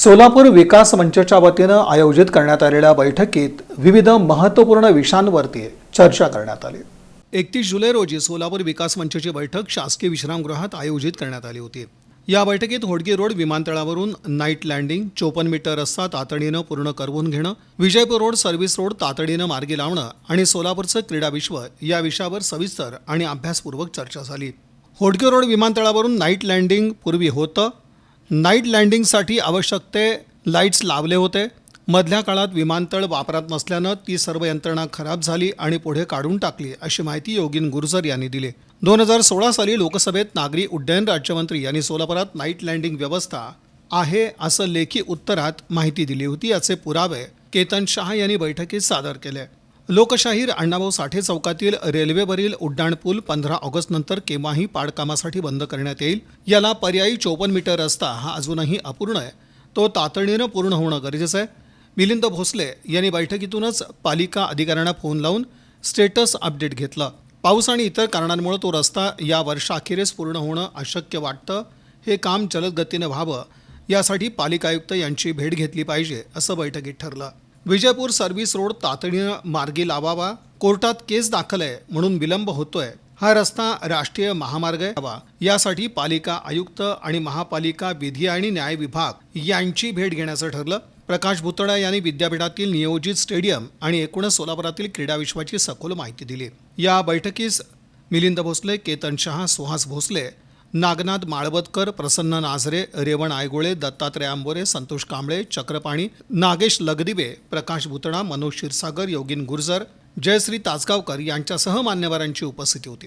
सोलापूर विकास मंचच्या वतीनं आयोजित करण्यात आलेल्या बैठकीत विविध महत्त्वपूर्ण विषयांवरती चर्चा करण्यात आली. एकतीस जुलै रोजी सोलापूर विकास मंचची बैठक शासकीय विश्रामगृहात आयोजित करण्यात आली होती. या बैठकीत होडगी रोड विमानतळावरून नाईट लँडिंग चोपन्न मीटर रस्ता तातडीनं पूर्ण करवून घेणं विजयपूर रोड सर्व्हिस रोड तातडीनं मार्गी लावणं आणि सोलापूरचं क्रीडा विश्व या विषयावर सविस्तर आणि अभ्यासपूर्वक चर्चा झाली. होडगे रोड विमानतळावरून नाईट लँडिंग पूर्वी होतं नाईट लँडिंगसाठी आवश्यक ते लाईट्स लावले होते. मधल्या काळात विमानतळ वापरात नसल्यानं ती सर्व यंत्रणा खराब झाली आणि पुढे काढून टाकली अशी माहिती योगीन गुर्जर यांनी दिली. दोन हजार सोळा साली लोकसभेत नागरी उड्डयन राज्यमंत्री यांनी सोलापुरात नाईट लँडिंग व्यवस्था आहे असं लेखी उत्तरात माहिती दिली होती याचे पुरावे केतन शहा यांनी बैठकीत सादर केले. लोकशाहीर अण्णाभाऊ साठे चौकातील रेल्वेवरील उड्डाणपूल पंधरा ऑगस्ट नंतर केव्हाही पाडकामासाठी बंद करण्यात येईल? याला पर्यायी चोपन्न मीटर रस्ता हा अजूनही अपूर्ण आहे. तो तातडीनं पूर्ण होणं गरजेचं आहे. मिलिंद भोसले यांनी बैठकीतूनच पालिका अधिकाऱ्यांना फोन लावून स्टेटस अपडेट घेतलं. पाऊस आणि इतर कारणांमुळे तो रस्ता या वर्षाअखेरीस पूर्ण होणं अशक्य वाटतं. हे काम जलद गतीनं व्हावं यासाठी पालिका आयुक्त यांची भेट घेतली पाहिजे असं बैठकीत ठरलं. विजयपूर सर्व्हिस रोड तातडीनं मार्गी लावावा. कोर्टात केस दाखल आहे म्हणून विलंब होतोय. हा रस्ता राष्ट्रीय महामार्ग हवा यासाठी पालिका आयुक्त आणि महापालिका विधी आणि न्याय विभाग यांची भेट घेण्याचं ठरलं. प्रकाश भुतडा यांनी विद्यापीठातील नियोजित स्टेडियम आणि एकूणच सोलापुरातील क्रीडा विश्वाची सखोल माहिती दिली. या बैठकीस मिलिंद भोसले केतन शहा सुहास भोसले नागनाथ माळवतकर प्रसन्न नाझरे रेवण आयगोळे दत्तात्रय आंबोरे संतोष कांबळे चक्रपाणी नागेश लगदिवे प्रकाश भुतणा मनोज क्षीरसागर योगीन गुर्जर जयश्री तासगावकर यांच्यासह मान्यवरांची उपस्थिती होती.